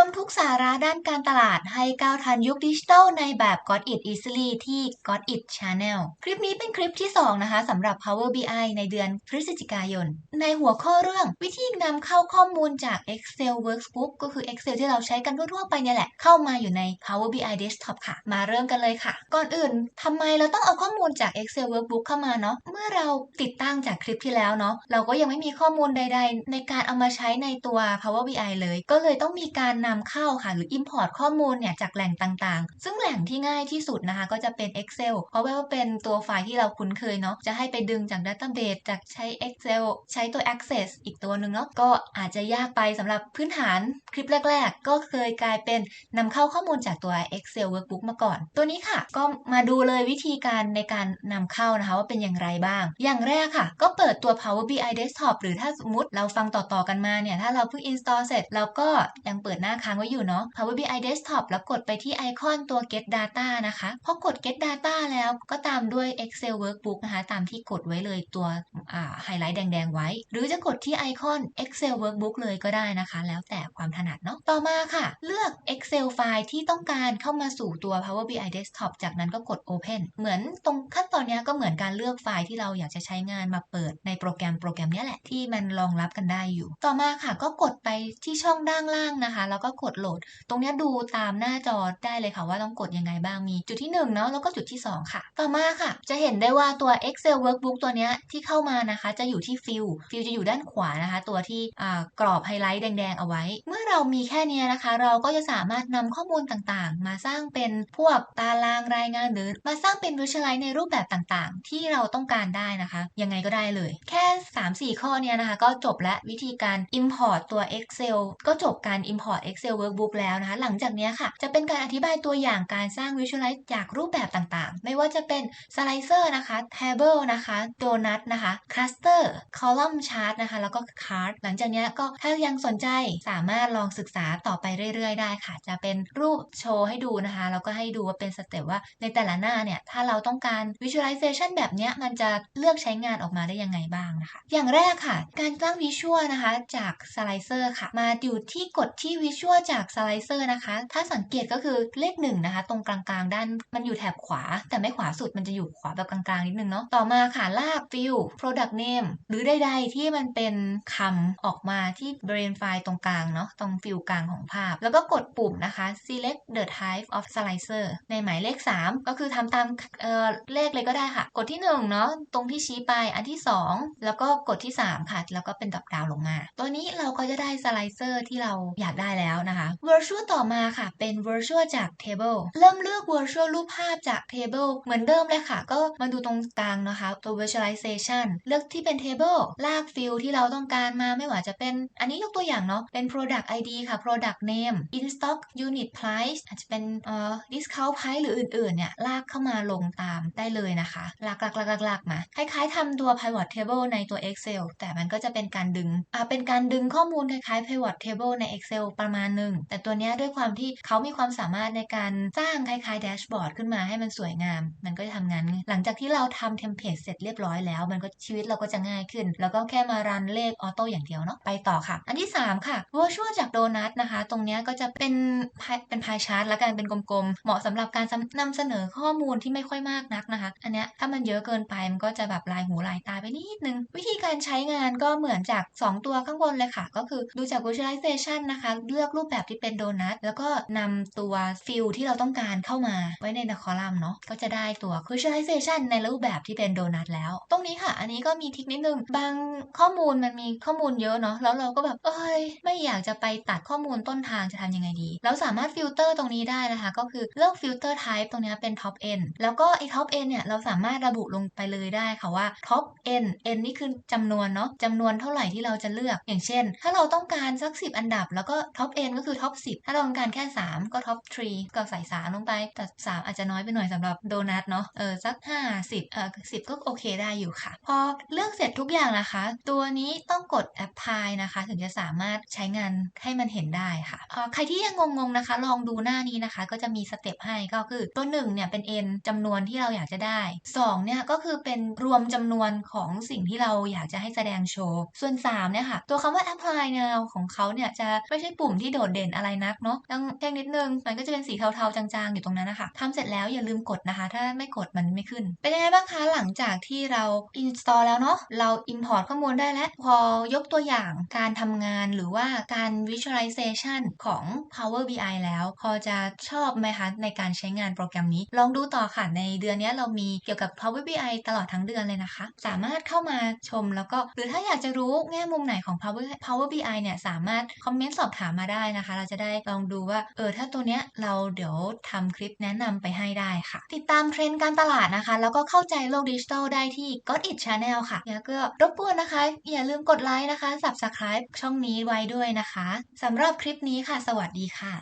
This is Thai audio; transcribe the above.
วมทุกสาระด้านการตลาดให้ก้าวทันยุคดิจิทัลในแบบ Got It Easily ที่ Got It Channel คลิปนี้เป็นคลิปที่ 2 นะคะสำหรับ Power BI ในเดือนพฤศจิกายน ในหัวข้อเรื่องวิธีนำเข้าข้อมูลจาก Excel Workbook ก็คือ Excel ที่เราใช้กันทั่วๆไปเนี่ยแหละ เข้ามาอยู่ใน Power BI Desktop ค่ะ มาเริ่มกันเลยค่ะ ก่อนอื่นทำไมเราต้องเอาข้อมูลจาก Excel Workbook เข้ามาเนาะเมื่อเราติดตั้งจากคลิปที่แล้วเนาะเราก็ยังไม่มีข้อมูลใด ๆ ในการเอามาใช้ในตัว Power BI เลย ก็เลยต้องมีการนำเข้าค่ะหรือ Import ข้อมูลเนี่ยจากแหล่งต่างๆ ซึ่งแหล่งที่ง่ายที่สุดนะคะ ก็จะเป็น Excel เพราะว่าเป็นตัวไฟล์ที่เราคุ้นเคยเนาะจะให้ไปดึงจาก Database จากใช้ Excel ใช้ตัว Access อีกตัวหนึ่งเนาะก็อาจจะยากไปสำหรับพื้นฐานคลิปแรก ๆ ก็เคยกลายเป็นนำเข้าข้อมูลจากตัว Excel Workbook มาก่อน ตัวนี้ค่ะ ก็มาดูเลยวิธีการในการนำเข้านะคะ ว่าเป็นอย่างไรบ้าง อย่างแรกค่ะ ก็เปิดตัว Power BI Desktop หรือถ้าสมมติเราฟังต่อๆกันมาเนี่ยถ้าเราเพิ่ง install เสร็จเราก็ยังเปิดหน้าค้างไว้อยู่เนาะ Power BI Desktop แล้วกดไปที่ไอคอนตัว Get Data นะคะพอกด Get Data แล้วก็ตามด้วย Excel Workbook นะคะตามที่กดไว้เลยตัวไฮไลท์แดง ๆ ไว้ หรือจะกดที่ไอคอน Excel Workbook เลยก็ได้นะคะ แล้วแต่ความถนัดเนาะต่อมาค่ะ เลือก Excel ไฟล์ที่ต้องการเข้ามาสู่ตัว Power BI Desktop จากนั้นก็กด Open เหมือนตรงขั้นตอนนี้ก็เหมือนการเลือกไฟล์ที่เราอยากจะใช้งานมาเปิดในโปรแกรมโปรแกรมนี้แหละที่มันรองรับกันได้อยู่ ต่อมาค่ะก็กดไปที่ช่องด้านล่างนะคะ แล้วก็กดโหลด ตรงนี้ดูตามหน้าจอได้เลยค่ะว่าต้องกดยังไงบ้างมีจุดที่1เนาะแล้วก็จุดที่ 2 ค่ะ ต่อมาค่ะ จะเห็นได้ว่าตัว Excel Workbook ตัวนี้ที่เข้ามานะคะ จะอยู่ที่ฟิลฟิลจะอยู่ด้านขวานะคะ ตัวที่กรอบไฮไลท์แดง ๆ เอาไว้ เมื่อเรามีแค่นี้นะคะ เราก็จะสามารถนำข้อมูลต่างๆ มาสร้างเป็นพวกตารางรายงานหรือมาสร้างเป็น Visualize ในรูปแบบต่างๆ ที่เราต้องการได้นะคะ ยังไงก็ได้เลย แค่ 3-4 ข้อเนี้ยนะคะ ก็จบและวิธีการ Import ตัว Excel ก็จบการ Import Excel Workbook แล้วนะคะ หลังจากนี้ค่ะ จะเป็นการอธิบายตัวอย่างการสร้าง Visualize จากรูปแบบต่างๆ ไม่ว่าจะเป็น Slicer นะคะ Table นะคะ Donut นะคะ Cluster Column Chart นะคะ แล้วก็ Card หลังจากนี้ก็ถ้ายังสนใจสามารถลองศึกษาต่อไปเรื่อยๆ ได้ค่ะ จะเป็นรูปโชว์ให้ดูนะคะ แล้วก็ให้ดูว่าเป็นสเต็ปว่าในแต่ละหน้าเนี่ย ถ้าเราต้องการ Visualization แบบนี้มันจะเลือกใช้งานออกมาได้ยังไงบ้างนะคะ อย่างแรกค่ะ การสร้าง Visual นะคะ จาก Slicer ค่ะ มาอยู่ที่กดที่ Visual ชัวจาก Slicer นะคะ ถ้าสังเกตก็คือเลขหนึ่งนะคะ ตรงกลางๆ ด้านมันอยู่แถบขวา แต่ไม่ขวาสุดมันจะอยู่ขวาแบบกลางๆ นิดนึงเนาะต่อมาค่ะลาก Field Product Name หรือใดๆ ที่มันเป็นคำออกมาที่ Brain File ตรงกลางเนาะตรงฟิลกลางของภาพ แล้วก็กดปุ่มนะคะ Select the type of slicer ในหมายเลข 3 ก็คือทำตามเอ่อเลขเลยก็ได้ค่ะ กดที่ 1 เนาะตรงที่ชี้ไปอันที่ 2 แล้วก็กดที่ 3 ค่ะ แล้วก็เป็นดับดาวลงมา ตัวนี้เราก็จะได้สไลเซอร์ที่เราอยากได้แล้วนะคะ Virtual ต่อมาค่ะเป็น Virtual จาก Table เริ่มเลือก Virtual รูปภาพจาก Table เหมือนเดิมเลยค่ะ ก็มาดูตรงกลางนะคะ ตัว Visualization เลือกที่เป็น Table ลากฟิลที่เราต้องการมาไม่ว่าจะเป็น อันนี้ยกตัวอย่างเนาะเป็น Product ID ค่ะ Product Name In Stock Unit Price อาจจะเป็นเอ่อ Discount Price หรืออื่นๆเนี่ยลากเข้ามาลงตามได้เลยนะคะลากลากลากลากมาคล้ายๆทำตัว Pivot Table ในตัว Excel แต่มันก็จะเป็นการดึงอ่าเป็นการดึงข้อมูลคล้ายๆ Pivot Table ใน Excel ประมาณหนึ่งแต่ตัวนี้ด้วยความที่เขามีความสามารถในการสร้างคล้ายๆ Dashboard ขึ้นมาให้มันสวยงาม มันก็จะทำงานหลังจากที่เราทำเทมเพลตเสร็จเรียบร้อยแล้ว มันก็ชีวิตเราก็จะง่ายขึ้น แล้วก็แค่มารันเลขออโต้อย่างเดียวเนาะไปต่อค่ะ อันที่ 3 ค่ะ Virtual จาก Donut นะคะ ตรงนี้ก็จะเป็นเป็นพายชาร์ตแล้วกันเป็นกลมๆ เหมาะสำหรับการนำเสนอข้อมูลที่ไม่ค่อยมากนักนะคะ อันเนี้ยถ้ามันเยอะเกินไปมันก็จะแบบลายหูลายตาไปนิดนึง วิธีการใช้งานก็เหมือนจาก 2 ตัวข้างบนเลยค่ะ ก็คือดูจาก Visualization นะคะ เลือกรูปแบบที่เป็นโดนัท แล้วก็นำตัวฟิลที่เราต้องการเข้ามาไว้ในคอลัมน์เนาะก็จะได้ตัว Visualization ในรูปแบบที่เป็นโดนัทแล้ว ตรงนี้ค่ะ อันนี้ก็มีทิกนิดนึง บางข้อมูลมันมีข้อมูลเยอะเนาะแล้วเราก็แบบเอ้ยไม่อยากจะไปตัดข้อมูลต้นทางจะทำยังไงดี เราสามารถฟิลเตอร์ตรงนี้ได้นะคะ ก็คือเลือกฟิลเตอร์ type ตรงนี้เป็น top n แล้วก็ไอ้ top n เนี่ยเราสามารถระบุลงไปเลยได้ค่ะว่า top n n นี่คือจำนวนเนาะจำนวนเท่าไหร่ที่เราจะเลือก อย่างเช่น ถ้าเราต้องการสัก 10 อันดับ แล้วก็ top n ก็คือ top 10 ถ้าต้องการแค่ 3 ก็ top 3ก็ใส่3ลงไป แต่ 3 อาจจะน้อยไปหน่อยสำหรับโดนัทเนาะเออสัก 5 10เออ10 ก็โอเคได้อยู่ค่ะ พอเลือกเสร็จทุกอย่างนะคะ ตัวนี้ต้องกด apply นะคะ ถึงจะสามารถใช้งานให้มันเห็นได้ค่ะใครที่ยังงงๆนะคะ ลองดูหน้านี้นะคะ ก็จะมีสเต็ปให้ก็คือตัว1เนี่ยเป็น n จำนวนที่เราอยากจะได้2เนี่ยก็คือเป็นรวมจำนวนของสิ่งที่เราอยากจะให้แสดงโชว์ส่วน3เนี่ยค่ะตัวคำว่า apply เนี่ยของเขาเนี่ยจะไม่ใช่ปุ่มที่โดดเด่นอะไรนักเนาะต้องแจ้งนิดนึงมันก็จะเป็นสีเทาๆจางๆอยู่ตรงนั้นนะคะทำเสร็จแล้วอย่าลืมกดนะคะ ถ้าไม่กดมันไม่ขึ้น เป็นยังไงบ้างคะหลังจากที่เรา install แล้วเนาะเรา import ข้อมูลได้แล้ว พอยกตัวอย่างการทำงานหรือว่าการ visualization ของ Power BI แล้ว พอจะชอบไหมคะในการใช้งานโปรแกรมนี้ ลองดูต่อค่ะในเดือนนี้เรามีเกี่ยวกับ Power BI ตลอดทั้งเดือนเลยนะคะ สามารถเข้ามาชมแล้วก็ หรือถ้าอยากจะรู้แง่มุมไหนของ Power Power BI เนี่ยสามารถคอมเมนต์สอบถามมาได้นะคะ เราจะได้ลองดูว่า เออถ้าตัวเนี้ยเราเดี๋ยวทำคลิปแนะนำไปให้ได้ค่ะ ติดตามเทรนด์การตลาดนะคะ แล้วก็เข้าใจโลกดิจิทัลได้ที่ God It Channel ค่ะแล้วก็รบกวนนะคะ อย่าลืมกดไลค์นะคะ Subscribe ช่องนี้ไว้ด้วยนะคะสำหรับคลิปนี้ค่ะ สวัสดีค่ะ